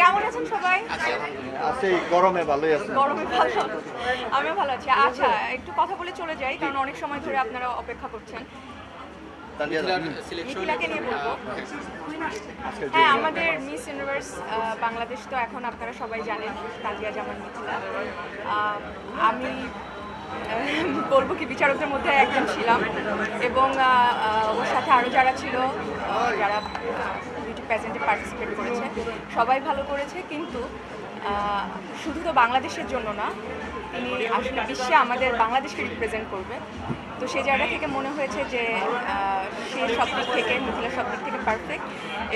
কেমন আছেন সবাই? আছে গরমে ভালোই আছে। গরমে ভালো। আমিও ভালো আছি। আচ্ছা একটু কথা বলে চলে যাই কারণ অনেক সময় ধরে আপনারা অপেক্ষা করছেন। হ্যাঁ আমাদের মিস ইউনিভার্স বাংলাদেশ তো এখন আপনারা সবাই জানেন তাজিয়া জামান মিথিলা। আমি বলব কি বিচারকদের মধ্যে একজন ছিলাম। এবং আরও যারা ছিল যারা বিউটি প্রেজেন্টে পার্টিসিপেট করেছে, সবাই ভালো করেছে, কিন্তু শুধু তো বাংলাদেশের জন্য না, তিনি আসলে বিশ্বে আমাদের বাংলাদেশকে রিপ্রেজেন্ট করবে। তো সেই জায়গা থেকে মনে হয়েছে যে সে সব দিক থেকে মিথিলা সব দিক থেকে পারফেক্ট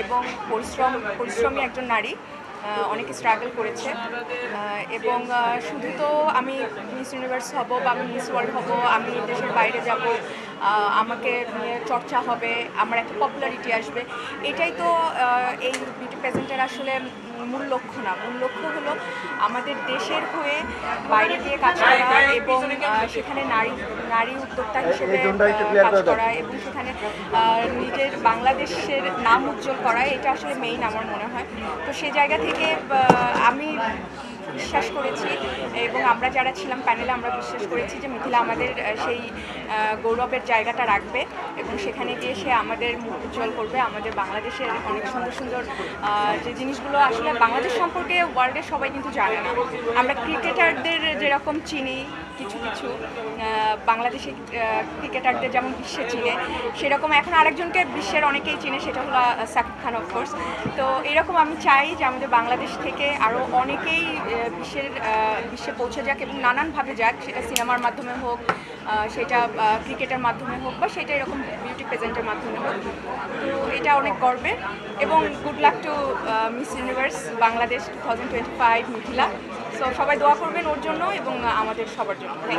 এবং পরিশ্রম, পরিশ্রমী একজন নারী অনেকে স্ট্রাগল করেছে। এবং শুধু তো আমি মিস ইউনিভার্স হব বা আমি মিস ওয়ার্ল্ড হব, আমি দেশের বাইরে যাব আমাকে নিয়ে চর্চা হবে আমার একটা পপুলারিটি আসবে। এটাই তো এই বিউটি প্রেজেন্টের আসলে মূল লক্ষ্য না। মূল লক্ষ্য হলো আমাদের দেশের হয়ে বাইরে গিয়ে কাজ করা এবং সেখানে নারী নারী উদ্যোক্তা হিসেবে কাজ করা এবং সেখানে নিজের বাংলাদেশের নাম উজ্জ্বল করা এটা আসলে মেইন আমার মনে হয়। তো সে জায়গা থেকে আমি বিশ্বাস করেছি এবং আমরা যারা ছিলাম প্যানেলে, আমরা বিশ্বাস করেছি যে মিথিলা আমাদের সেই গৌরবের জায়গাটা রাখবে এবং সেখানে গিয়ে সে আমাদের মুখ উজ্জ্বল করবে। আমাদের বাংলাদেশের অনেক সুন্দর সুন্দর যে জিনিসগুলো আসলে বাংলাদেশ সম্পর্কে ওয়ার্ল্ডের সবাই কিন্তু জানে না। আমরা ক্রিকেটারদের যেরকম চিনি কিছু কিছু বাংলাদেশি ক্রিকেটারদের যেমন বিশ্বে চিনে, সেরকম এখন আরেকজনকে বিশ্বের অনেকেই চিনে, সেটা হলো সাকিব খান অফকোর্স তো এরকম আমি চাই যে আমাদের বাংলাদেশ থেকে আরও অনেকেই বিশ্বের বিশ্বে পৌঁছে যাক এবং নানানভাবে যাক সেটা সিনেমার মাধ্যমে হোক সেটা ক্রিকেটের মাধ্যমে হোক বা সেটা এরকম বিউটি প্রেজেন্টের মাধ্যমে হোক। তো এটা অনেক গর্বের এবং good luck to miss universe Bangladesh two thousand twenty five Mithila. সবাই দোয়া করবেন ওর জন্য এবং আমাদের সবার জন্য। থ্যাংক